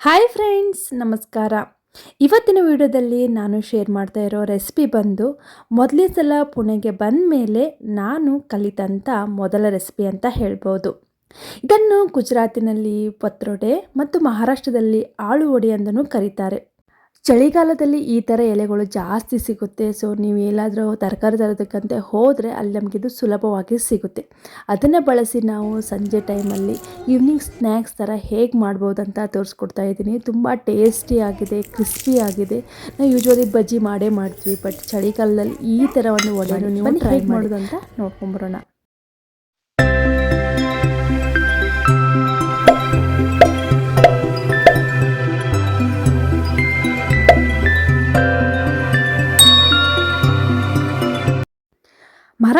Hi friends ನಮಸ್ಕಾರ. ಇವತ್ತಿನ ವಿಡಿಯೋದಲ್ಲಿ ನಾನು ಶೇರ್ ಮಾಡ್ತಾ ಇರೋ ರೆಸಿಪಿ ಬಂದು ಮೊದಲೇ ಸಲ ಪುಣೆಗೆ ಬಂದ ಮೇಲೆ ನಾನು ಕಲಿತಂಥ ಮೊದಲ ರೆಸಿಪಿ ಅಂತ ಹೇಳ್ಬೋದು. ಇದನ್ನು ಗುಜರಾತಿನಲ್ಲಿ ಪತ್ರೊಡೆ ಮತ್ತು ಮಹಾರಾಷ್ಟ್ರದಲ್ಲಿ ಆಳು ಒಡೆ ಅಂತಲೂ ಕರೀತಾರೆ. ಚಳಿಗಾಲದಲ್ಲಿ ಈ ಥರ ಎಲೆಗಳು ಜಾಸ್ತಿ ಸಿಗುತ್ತೆ. ಸೊ ನೀವು ಏನಾದರೂ ತರಕಾರಿ ತರೋದಕ್ಕಂತೆ ಹೋದರೆ ಅಲ್ಲಿ ನಮಗಿದು ಸುಲಭವಾಗಿ ಸಿಗುತ್ತೆ. ಅದನ್ನು ಬಳಸಿ ನಾವು ಸಂಜೆ ಟೈಮಲ್ಲಿ ಈವ್ನಿಂಗ್ ಸ್ನ್ಯಾಕ್ಸ್ ಥರ ಹೇಗೆ ಮಾಡ್ಬೋದು ಅಂತ ತೋರಿಸ್ಕೊಡ್ತಾ ಇದ್ದೀನಿ. ತುಂಬ ಟೇಸ್ಟಿ ಆಗಿದೆ ಕ್ರಿಸ್ಪಿ ಆಗಿದೆ. ನಾವು ಯೂಶ್ವಲಿ ಬಜ್ಜಿ ಮಾಡೇ ಮಾಡ್ತೀವಿ ಬಟ್ ಚಳಿಗಾಲದಲ್ಲಿ ಈ ಥರ ಒಂದು ಒಡೆಯನ್ನು ನೀವು ಟ್ರೈ ಮಾಡೋದು ಅಂತ ನೋಡ್ಕೊಂಬರೋಣ.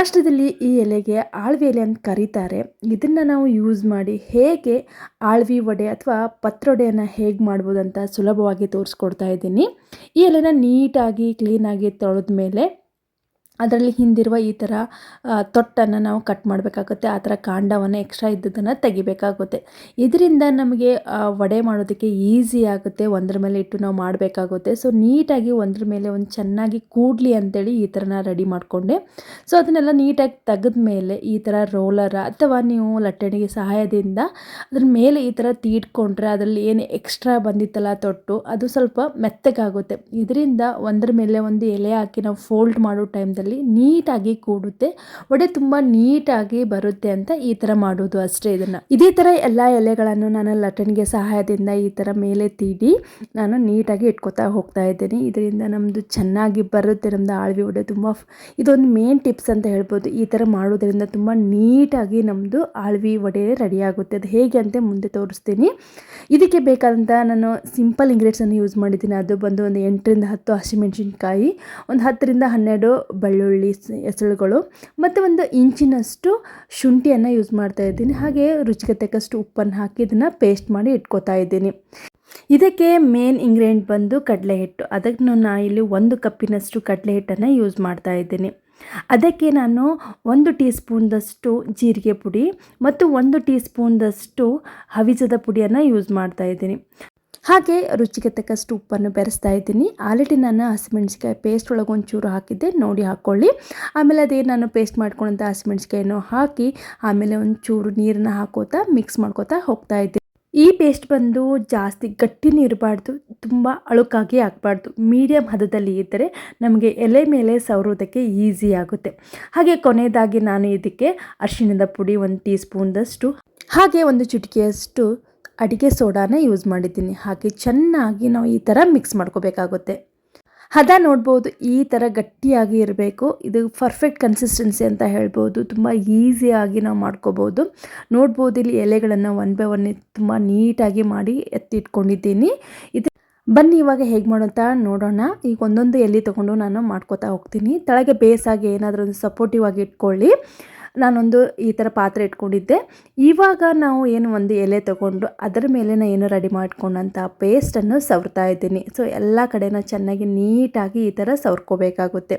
ಮಹಾರಾಷ್ಟ್ರದಲ್ಲಿ ಈ ಎಲೆಗೆ ಆಳ್ವಿ ಎಲೆ ಅಂತ ಕರೀತಾರೆ. ಇದನ್ನು ನಾವು ಯೂಸ್ ಮಾಡಿ ಹೇಗೆ ಆಳ್ವಿ ವಡೆ ಅಥವಾ ಪತ್ರೊಡೆಯನ್ನು ಹೇಗೆ ಮಾಡ್ಬೋದು ಅಂತ ಸುಲಭವಾಗಿ ತೋರಿಸ್ಕೊಡ್ತಾ ಇದ್ದೀನಿ. ಈ ಎಲೆನ ನೀಟಾಗಿ ಕ್ಲೀನಾಗಿ ತೊಳೆದ ಮೇಲೆ ಅದರಲ್ಲಿ ಹಿಂದಿರುವ ಈ ಥರ ತೊಟ್ಟನ್ನು ನಾವು ಕಟ್ ಮಾಡಬೇಕಾಗುತ್ತೆ, ಆ ಥರ ಕಾಂಡವನ್ನು ಎಕ್ಸ್ಟ್ರಾ ಇದ್ದದನ್ನು ತೆಗಿಬೇಕಾಗುತ್ತೆ. ಇದರಿಂದ ನಮಗೆ ವಡೆ ಮಾಡೋದಕ್ಕೆ ಈಸಿ ಆಗುತ್ತೆ, ಒಂದರ ಮೇಲೆ ಇಟ್ಟು ನಾವು ಮಾಡಬೇಕಾಗುತ್ತೆ. ಸೊ ನೀಟಾಗಿ ಒಂದರ ಮೇಲೆ ಒಂದು ಚೆನ್ನಾಗಿ ಕೂಡಲಿ ಅಂತೇಳಿ ಈ ಥರನ ರೆಡಿ ಮಾಡಿಕೊಂಡೆ. ಸೊ ಅದನ್ನೆಲ್ಲ ನೀಟಾಗಿ ತೆಗೆದ ಮೇಲೆ ಈ ಥರ ರೋಲರ ಅಥವಾ ನೀವು ಲಟ್ಟಣಿಗೆ ಸಹಾಯದಿಂದ ಅದ್ರ ಮೇಲೆ ಈ ಥರ ತೀಟ್ಕೊಂಡ್ರೆ ಅದರಲ್ಲಿ ಏನು ಎಕ್ಸ್ಟ್ರಾ ಬಂದಿತ್ತಲ್ಲ ತೊಟ್ಟು, ಅದು ಸ್ವಲ್ಪ ಮೆತ್ತಗಾಗುತ್ತೆ. ಇದರಿಂದ ಒಂದರ ಮೇಲೆ ಒಂದು ಎಲೆ ಹಾಕಿ ನಾವು ಫೋಲ್ಡ್ ಮಾಡೋ ಟೈಮ್ದಲ್ಲಿ ನೀಟಾಗಿ ಕೂಡುತ್ತೆ. ಒಡೆ ತುಂಬ ನೀಟಾಗಿ ಬರುತ್ತೆ ಅಂತ ಈ ಥರ ಮಾಡೋದು ಅಷ್ಟೇ ಇದನ್ನು. ಇದೇ ಥರ ಎಲ್ಲ ಎಲೆಗಳನ್ನು ನಾನು ಲಟನ್ಗೆ ಸಹಾಯದಿಂದ ಈ ಥರ ಮೇಲೆ ತೀಡಿ ನಾನು ನೀಟಾಗಿ ಇಟ್ಕೋತಾ ಹೋಗ್ತಾ ಇದ್ದೀನಿ. ಇದರಿಂದ ನಮ್ಮದು ಚೆನ್ನಾಗಿ ಬರುತ್ತೆ ನಮ್ಮದು ಆಳ್ವಿ ಒಡೆ ತುಂಬ ಇದೊಂದು ಮೇನ್ ಟಿಪ್ಸ್ ಅಂತ ಹೇಳ್ಬೋದು. ಈ ಥರ ಮಾಡೋದ್ರಿಂದ ತುಂಬ ನೀಟಾಗಿ ನಮ್ಮದು ಆಳ್ವಿ ವಡೆ ರೆಡಿ ಆಗುತ್ತೆ. ಅದು ಹೇಗೆ ಅಂತ ಮುಂದೆ ತೋರಿಸ್ತೀನಿ. ಇದಕ್ಕೆ ಬೇಕಾದಂಥ ನಾನು ಸಿಂಪಲ್ ಇಂಗ್ರೀಡಿಯೆಂಟ್ಸನ್ನು ಯೂಸ್ ಮಾಡಿದ್ದೀನಿ. ಅದು ಬಂದು ಒಂದು ಎಂಟರಿಂದ ಹತ್ತು ಹಸಿಮೆಣಸಿನ್ಕಾಯಿ, ಒಂದು ಹತ್ತರಿಂದ ಹನ್ನೆರಡು ಬೆಳ್ಳುಳ್ಳಿ ಬೆಳ್ಳುಳ್ಳಿ ಎಸಳುಗಳು ಮತ್ತು ಒಂದು ಇಂಚಿನಷ್ಟು ಶುಂಠಿಯನ್ನು ಯೂಸ್ ಮಾಡ್ತಾ ಇದ್ದೀನಿ. ಹಾಗೆ ರುಚಿಗೆ ತಕ್ಕಷ್ಟು ಉಪ್ಪನ್ನು ಹಾಕಿ ಇದನ್ನು ಪೇಸ್ಟ್ ಮಾಡಿ ಇಟ್ಕೋತಾ ಇದ್ದೀನಿ. ಇದಕ್ಕೆ ಮೇನ್ ಇಂಗ್ರೀಡಿಯೆಂಟ್ ಬಂದು ಕಡಲೆ ಹಿಟ್ಟು ಅದಕ್ಕೆ ನಾನು ಇಲ್ಲಿ ಒಂದು ಕಪ್ಪಿನಷ್ಟು ಕಡಲೆ ಹಿಟ್ಟನ್ನು ಯೂಸ್ ಮಾಡ್ತಾ ಇದ್ದೀನಿ. ಅದಕ್ಕೆ ನಾನು ಒಂದು ಟೀ ಸ್ಪೂನ್ದಷ್ಟು ಜೀರಿಗೆ ಪುಡಿ ಮತ್ತು ಒಂದು ಟೀ ಸ್ಪೂನ್ದಷ್ಟು ಹವಿಜದ ಪುಡಿಯನ್ನು ಯೂಸ್ ಮಾಡ್ತಾ ಇದ್ದೀನಿ. ಹಾಗೆ ರುಚಿಗೆ ತಕ್ಕಷ್ಟು ಉಪ್ಪನ್ನು ಬೆರೆಸ್ತಾ ಇದ್ದೀನಿ. ಆಲ್ರೆಡಿ ನಾನು ಹಸಿಮೆಣ್ಸಿಕಾಯಿ ಪೇಸ್ಟ್ ಒಳಗೆ ಒಂಚೂರು ಹಾಕಿದ್ದೆ, ನೋಡಿ ಹಾಕ್ಕೊಳ್ಳಿ ಆಮೇಲೆ ಅದೇ ನಾನು ಪೇಸ್ಟ್ ಮಾಡ್ಕೊಂಡಂಥ ಹಸಿಮೆಣ್ಸಿಕಾಯನ್ನು ಹಾಕಿ, ಆಮೇಲೆ ಒಂಚೂರು ನೀರನ್ನ ಹಾಕೋತಾ ಮಿಕ್ಸ್ ಮಾಡ್ಕೋತಾ ಹೋಗ್ತಾ ಇದ್ದೆ ಈ ಪೇಸ್ಟ್ ಬಂದು ಜಾಸ್ತಿ ಗಟ್ಟಿನೂ ಇರಬಾರ್ದು ತುಂಬ ಅಳುಕಾಗಿ ಆಗಬಾರ್ದು. ಮೀಡಿಯಮ್ ಹದದಲ್ಲಿ ಇದ್ದರೆ ನಮಗೆ ಎಲೆ ಮೇಲೆ ಸವರೋದಕ್ಕೆ ಈಸಿ ಆಗುತ್ತೆ. ಹಾಗೆ ಕೊನೆಯದಾಗಿ ನಾನು ಇದಕ್ಕೆ ಅರಿಶಿಣದ ಪುಡಿ ಒಂದು ಟೀ ಸ್ಪೂನ್ದಷ್ಟು ಹಾಗೆ ಒಂದು ಚುಟಿಕೆಯಷ್ಟು ಅಡಿಗೆ ಸೋಡಾನ ಯೂಸ್ ಮಾಡಿದ್ದೀನಿ. ಹಾಗೆ ಚೆನ್ನಾಗಿ ನಾವು ಈ ಥರ ಮಿಕ್ಸ್ ಮಾಡ್ಕೋಬೇಕಾಗುತ್ತೆ. ಹದ ನೋಡ್ಬೋದು, ಈ ಥರ ಗಟ್ಟಿಯಾಗಿ ಇರಬೇಕು. ಇದು ಪರ್ಫೆಕ್ಟ್ ಕನ್ಸಿಸ್ಟೆನ್ಸಿ ಅಂತ ಹೇಳ್ಬೋದು. ತುಂಬ ಈಸಿಯಾಗಿ ನಾವು ಮಾಡ್ಕೋಬೋದು. ನೋಡ್ಬೋದು, ಇಲ್ಲಿ ಎಲೆಗಳನ್ನು ಒನ್ ಬೈ ಒನ್ ತುಂಬ ನೀಟಾಗಿ ಮಾಡಿ ಎತ್ತಿಟ್ಕೊಂಡಿದ್ದೀನಿ. ಇದು ಬನ್ನಿ, ಇವಾಗ ಹೇಗೆ ಮಾಡೋಂತ ನೋಡೋಣ. ಈಗ ಒಂದೊಂದು ಎಲೆ ತೊಗೊಂಡು ನಾನು ಮಾಡ್ಕೋತಾ ಹೋಗ್ತೀನಿ. ತಳಗೆ ಬೇಸಾಗಿ ಏನಾದರೂ ಒಂದು ಸಪೋರ್ಟಿವ್ ಆಗಿ ಇಟ್ಕೊಳ್ಳಿ. ನಾನೊಂದು ಈ ಥರ ಪಾತ್ರೆ ಇಟ್ಕೊಂಡಿದ್ದೆ. ಇವಾಗ ನಾವು ಏನು ಒಂದು ಎಲೆ ತೊಗೊಂಡು ಅದರ ಮೇಲೆ ನಾನು ಏನು ರೆಡಿ ಮಾಡ್ಕೊಂಡಂಥ ಪೇಸ್ಟನ್ನು ಸವರ್ತಾ ಇದ್ದೀನಿ. ಸೊ, ಎಲ್ಲ ಕಡೆನೂ ಚೆನ್ನಾಗಿ ನೀಟಾಗಿ ಈ ಥರ ಸವರ್ಕೋಬೇಕಾಗುತ್ತೆ.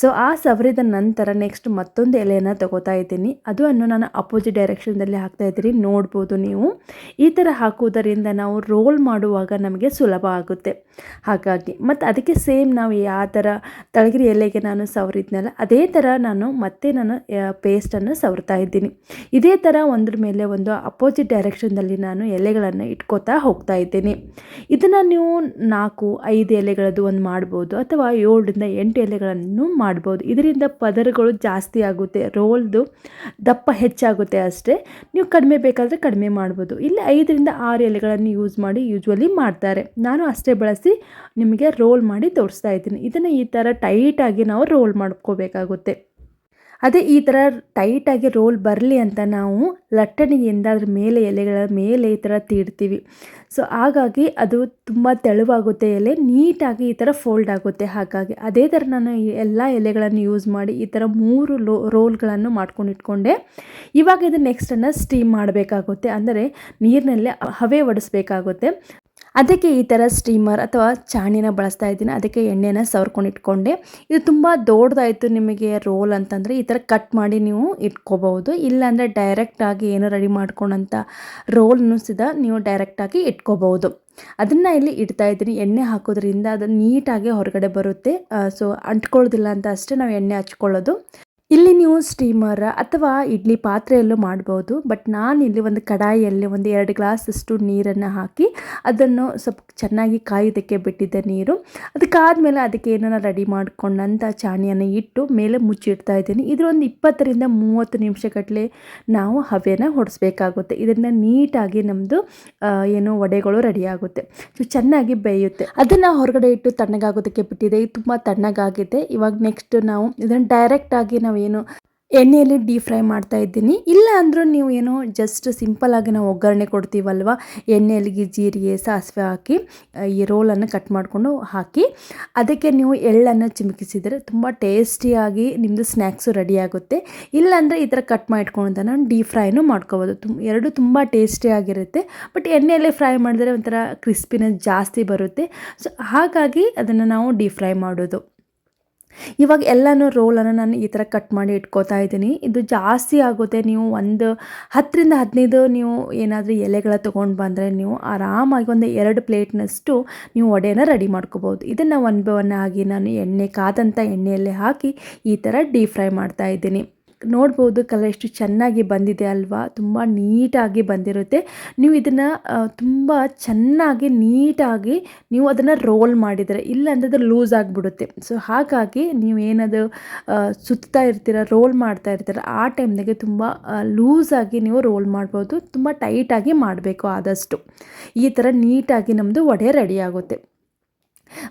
ಸೊ ಆ ಸವರಿದ ನಂತರ ನೆಕ್ಸ್ಟ್ ಮತ್ತೊಂದು ಎಲೆಯನ್ನು ತಗೋತಾ ಇದ್ದೀನಿ. ಅದು ಅನ್ನು ನಾನು ಅಪೋಸಿಟ್ ಡೈರೆಕ್ಷನ್ದಲ್ಲಿ ಹಾಕ್ತಾ ಇದ್ದೀನಿ. ನೋಡ್ಬೋದು ನೀವು. ಈ ಥರ ಹಾಕುವುದರಿಂದ ನಾವು ರೋಲ್ ಮಾಡುವಾಗ ನಮಗೆ ಸುಲಭ ಆಗುತ್ತೆ. ಹಾಗಾಗಿ, ಮತ್ತು ಅದಕ್ಕೆ ಸೇಮ್ ನಾವು ಯಾವ ಥರ ತಳಗಿರಿ ಎಲೆಗೆ ನಾನು ಸವರಿದ್ನಲ್ಲ, ಅದೇ ಥರ ನಾನು ಮತ್ತೆ ನಾನು ಪೇಸ್ಟನ್ನು ಸವರ್ತಾ ಇದ್ದೀನಿ. ಇದೇ ಥರ ಒಂದ್ರ ಮೇಲೆ ಒಂದು ಅಪೋಸಿಟ್ ಡೈರೆಕ್ಷನ್ದಲ್ಲಿ ನಾನು ಎಲೆಗಳನ್ನು ಇಟ್ಕೋತಾ ಹೋಗ್ತಾ ಇದ್ದೀನಿ. ಇದನ್ನು ನೀವು ನಾಲ್ಕು, ಐದು ಎಲೆಗಳದ್ದು ಒಂದು ಮಾಡ್ಬೋದು, ಅಥವಾ ಏಳರಿಂದ ಎಂಟು ಎಲೆಗಳನ್ನು ಮಾಡ್ಬೋದು. ಇದರಿಂದ ಪದರಗಳು ಜಾಸ್ತಿ ಆಗುತ್ತೆ. ರೋಲ್ದು ದಪ್ಪ ಹೆಚ್ಚಾಗುತ್ತೆ ಅಷ್ಟೇ. ನೀವು ಕಡಿಮೆ ಬೇಕಾದರೆ ಕಡಿಮೆ ಮಾಡ್ಬೋದು. ಇಲ್ಲಿ ಐದರಿಂದ ಆರು ಎಲೆಗಳನ್ನು ಯೂಸ್ ಮಾಡಿ ಯೂಶ್ವಲಿ ಮಾಡ್ತಾರೆ. ನಾನು ಅಷ್ಟೇ ಬಳಸಿ ನಿಮಗೆ ರೋಲ್ ಮಾಡಿ ತೋರಿಸ್ತಾ ಇದ್ದೀನಿ. ಇದನ್ನು ಈ ಥರ ಟೈಟಾಗಿ ನಾವು ರೋಲ್ ಮಾಡ್ಕೋಬೇಕಾಗುತ್ತೆ. ಅದೇ ಈ ಥರ ಟೈಟಾಗಿ ರೋಲ್ ಬರಲಿ ಅಂತ ನಾವು ಲಟ್ಟಣಿಯಿಂದ ಅದ್ರ ಮೇಲೆ ಎಲೆಗಳ ಮೇಲೆ ಈ ಥರ ತೀಡ್ತೀವಿ. ಸೊ ಹಾಗಾಗಿ ಅದು ತುಂಬ ತೆಳುವಾಗುತ್ತೆ ಎಲೆ, ನೀಟಾಗಿ ಈ ಥರ ಫೋಲ್ಡ್ ಆಗುತ್ತೆ ಹಾಗಾಗಿ. ಅದೇ ಥರ ನಾನು ಎಲ್ಲ ಎಲೆಗಳನ್ನು ಯೂಸ್ ಮಾಡಿ ಈ ಥರ ಮೂರು ಲೋ ರೋಲ್ಗಳನ್ನು ಮಾಡ್ಕೊಂಡು ಇಟ್ಕೊಂಡೆ. ಇವಾಗ ಇದು ನೆಕ್ಸ್ಟನ್ನು ಸ್ಟೀಮ್ ಮಾಡಬೇಕಾಗುತ್ತೆ. ಅಂದರೆ ನೀರಿನಲ್ಲೇ ಹವೆ ಒಡಿಸ್ಬೇಕಾಗುತ್ತೆ. ಅದಕ್ಕೆ ಈ ಥರ ಸ್ಟೀಮರ್ ಅಥವಾ ಚಾಣಿನ ಬಳಸ್ತಾ ಇದ್ದೀನಿ. ಅದಕ್ಕೆ ಎಣ್ಣೆನ ಸವರ್ಕೊಂಡು ಇಟ್ಕೊಂಡೆ. ಇದು ತುಂಬ ದೊಡ್ಡದಾಯಿತು ನಿಮಗೆ ರೋಲ್ ಅಂತಂದರೆ ಈ ಥರ ಕಟ್ ಮಾಡಿ ನೀವು ಇಟ್ಕೋಬಹುದು ಇಲ್ಲಾಂದರೆ ಡೈರೆಕ್ಟಾಗಿ ಏನು ರೆಡಿ ಮಾಡ್ಕೊಂಡಂಥ ರೋಲ್ನು ಸಹ ನೀವು ಡೈರೆಕ್ಟಾಗಿ ಇಟ್ಕೋಬಹುದು ಅದನ್ನು ಇಲ್ಲಿ ಇಡ್ತಾ ಇದ್ದೀನಿ. ಎಣ್ಣೆ ಹಾಕೋದ್ರಿಂದ ಅದು ನೀಟಾಗಿ ಹೊರಗಡೆ ಬರುತ್ತೆ. ಸೊ ಅಂಟ್ಕೊಳ್ಳೋದಿಲ್ಲ ಅಂತ ಅಷ್ಟೇ ನಾವು ಎಣ್ಣೆ ಹಚ್ಕೊಳ್ಳೋದು. ಇಲ್ಲಿ ನೀವು ಸ್ಟೀಮರ್ ಅಥವಾ ಇಡ್ಲಿ ಪಾತ್ರೆಯಲ್ಲೂ ಮಾಡ್ಬೋದು ಬಟ್ ನಾನು ಇಲ್ಲಿ ಒಂದು ಕಡಾಯಿಯಲ್ಲಿ ಒಂದು ಎರಡು ಗ್ಲಾಸಷ್ಟು ನೀರನ್ನು ಹಾಕಿ ಅದನ್ನು ಸ್ವಲ್ಪ ಚೆನ್ನಾಗಿ ಕಾಯೋದಕ್ಕೆ ಬಿಟ್ಟಿದ್ದೆ ನೀರು. ಅದಕ್ಕಾದಮೇಲೆ ಅದಕ್ಕೆ ಏನನ್ನ ರೆಡಿ ಮಾಡ್ಕೊಂಡಂಥ ಚಾಣಿಯನ್ನು ಇಟ್ಟು ಮೇಲೆ ಮುಚ್ಚಿಡ್ತಾ ಇದ್ದೀನಿ. ಇದರೊಂದು ಇಪ್ಪತ್ತರಿಂದ ಮೂವತ್ತು ನಿಮಿಷಗಟ್ಟಲೆ ನಾವು ಹವೆನ ಹೊಡೆಸ್ಬೇಕಾಗುತ್ತೆ. ಇದನ್ನು ನೀಟಾಗಿ ನಮ್ಮದು ಏನು ವಡೆಗಳು ರೆಡಿ ಆಗುತ್ತೆ. ಸೊ, ಚೆನ್ನಾಗಿ ಬೇಯುತ್ತೆ. ಅದನ್ನು ಹೊರಗಡೆ ಇಟ್ಟು ತಣ್ಣಗಾಗೋದಕ್ಕೆ ಬಿಟ್ಟಿದೆ. ಇದು ತುಂಬ ತಣ್ಣಗಾಗಿದೆ. ಇವಾಗ ನೆಕ್ಸ್ಟ್ ನಾವು ಇದನ್ನು ಡೈರೆಕ್ಟಾಗಿ ನಾವು ಏನು ಎಣ್ಣೆಯಲ್ಲಿ ಡೀಪ್ ಫ್ರೈ ಮಾಡ್ತಾ ಇದ್ದೀನಿ. ಇಲ್ಲ ಅಂದರೂ ನೀವು ಏನು ಜಸ್ಟ್ ಸಿಂಪಲ್ಲಾಗಿ ನಾವು ಒಗ್ಗರಣೆ ಕೊಡ್ತೀವಲ್ವ? ಎಣ್ಣೆಯಲ್ಲಿ ಜೀರಿಗೆ, ಸಾಸಿವೆ ಹಾಕಿ ಈ ರೋಲನ್ನು ಕಟ್ ಮಾಡಿಕೊಂಡು ಹಾಕಿ, ಅದಕ್ಕೆ ನೀವು ಎಳ್ಳನ್ನು ಚಿಮುಕಿಸಿದರೆ ತುಂಬ ಟೇಸ್ಟಿಯಾಗಿ ನಿಮ್ಮದು ಸ್ನ್ಯಾಕ್ಸು ರೆಡಿ ಆಗುತ್ತೆ. ಇಲ್ಲಾಂದರೆ ಈ ಥರ ಕಟ್ ಮಾಡಿಟ್ಕೊಂಡು ಡೀಪ್ ಫ್ರೈನೂ ಮಾಡ್ಕೋಬೋದು. ತುಂಬ ಎರಡು ತುಂಬ ಟೇಸ್ಟಿಯಾಗಿರುತ್ತೆ ಬಟ್ ಎಣ್ಣೆಯಲ್ಲೇ ಫ್ರೈ ಮಾಡಿದ್ರೆ ಒಂಥರ ಕ್ರಿಸ್ಪಿನೆಸ್ ಜಾಸ್ತಿ ಬರುತ್ತೆ. ಸೊ ಹಾಗಾಗಿ ಅದನ್ನು ನಾವು ಡೀಪ್ ಫ್ರೈ ಮಾಡೋದು. ಇವಾಗ ಎಲ್ಲನೂ ರೋಲನ್ನು ನಾನು ಈ ಥರ ಕಟ್ ಮಾಡಿ ಇಟ್ಕೋತಾ ಇದ್ದೀನಿ. ಇದು ಜಾಸ್ತಿ ಆಗುತ್ತೆ. ನೀವು ಒಂದು ಹತ್ತರಿಂದ ಹದಿನೈದು ನೀವು ಏನಾದರೂ ಎಲೆಗಳ ತೊಗೊಂಡು ಬಂದರೆ ನೀವು ಆರಾಮಾಗಿ ಒಂದು ಎರಡು ಪ್ಲೇಟ್ನಷ್ಟು ನೀವು ವಡೆನ ರೆಡಿ ಮಾಡ್ಕೋಬೋದು. ಇದನ್ನು ಒನ್ ಬೈ ಒನ್ ಆಗಿ ನಾನು ಎಣ್ಣೆ ಕಾದಂಥ ಎಣ್ಣೆಯಲ್ಲೇ ಹಾಕಿ ಈ ಥರ ಡೀಪ್ ಫ್ರೈ ಮಾಡ್ತಾ ಇದ್ದೀನಿ. ನೋಡ್ಬೋದು ಕಲರ್ ಎಷ್ಟು ಚೆನ್ನಾಗಿ ಬಂದಿದೆ ಅಲ್ವಾ? ತುಂಬ ನೀಟಾಗಿ ಬಂದಿರುತ್ತೆ. ನೀವು ಇದನ್ನು ತುಂಬ ಚೆನ್ನಾಗಿ ನೀಟಾಗಿ ನೀವು ಅದನ್ನು ರೋಲ್ ಮಾಡಿದರೆ ಇಲ್ಲಾಂದರೆ ಅದು ಲೂಸ್ ಆಗಿಬಿಡುತ್ತೆ. ಸೊ ಹಾಗಾಗಿ ನೀವು ಏನದು ಸುತ್ತಾ ಇರ್ತೀರ ರೋಲ್ ಮಾಡ್ತಾ ಇರ್ತೀರ, ಆ ಟೈಮ್ನಾಗೆ ತುಂಬ ಲೂಸಾಗಿ ನೀವು ರೋಲ್ ಮಾಡ್ಬೋದು. ತುಂಬ ಟೈಟಾಗಿ ಮಾಡಬೇಕು ಆದಷ್ಟು. ಈ ಥರ ನೀಟಾಗಿ ನಮ್ಮದು ವಡೆ ರೆಡಿ ಆಗುತ್ತೆ.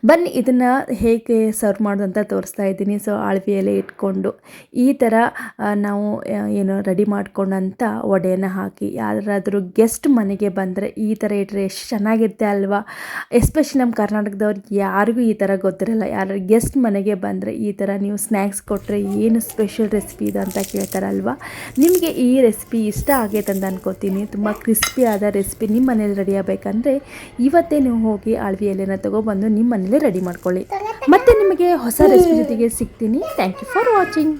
ಬನ್ನಿ, ಇದನ್ನು ಹೇಗೆ ಸರ್ವ್ ಮಾಡೋದಂತ ತೋರಿಸ್ತಾ ಇದ್ದೀನಿ. ಸೊ ಆಳ್ವಿಯಲ್ಲಿ ಇಟ್ಕೊಂಡು ಈ ಥರ ನಾವು ಏನು ರೆಡಿ ಮಾಡ್ಕೊಂಡಂಥ ವಡೆಯನ್ನು ಹಾಕಿ, ಯಾರಾದರೂ ಗೆಸ್ಟ್ ಮನೆಗೆ ಬಂದರೆ ಈ ಥರ ಇಟ್ಟರೆ ಎಷ್ಟು ಚೆನ್ನಾಗಿರುತ್ತೆ ಅಲ್ವಾ? ಎಸ್ಪೆಷಲಿ ನಮ್ಮ ಕರ್ನಾಟಕದವ್ರಿಗೆ ಯಾರಿಗೂ ಈ ಥರ ಗೊತ್ತಿರಲ್ಲ. ಯಾರು ಗೆಸ್ಟ್ ಮನೆಗೆ ಬಂದರೆ ಈ ಥರ ನೀವು ಸ್ನ್ಯಾಕ್ಸ್ ಕೊಟ್ಟರೆ ಏನು ಸ್ಪೆಷಲ್ ರೆಸಿಪಿ ಇದು ಅಂತ ಕೇಳ್ತಾರಲ್ವ? ನಿಮಗೆ ಈ ರೆಸಿಪಿ ಇಷ್ಟ ಆಗೈತೆ ಅಂತ ಅನ್ಕೋತೀನಿ. ತುಂಬ ಕ್ರಿಸ್ಪಿಯಾದ ರೆಸಿಪಿ ನಿಮ್ಮ ಮನೇಲಿ ರೆಡಿ ಆಗಬೇಕಂದ್ರೆ, ಇವತ್ತೇ ನೀವು ಹೋಗಿ ಅಳವಿ ತಗೊಬಂದು ತೊಗೊಬಂದು ನಿಮ್ಮ ಮನೇಲಿ ರೆಡಿ ಮಾಡ್ಕೊಳ್ಳಿ. ಮತ್ತೆ ನಿಮಗೆ ಹೊಸ ರೆಸಿಪಿ ಜೊತೆಗೆ ಸಿಗ್ತೀನಿ. Thank you for watching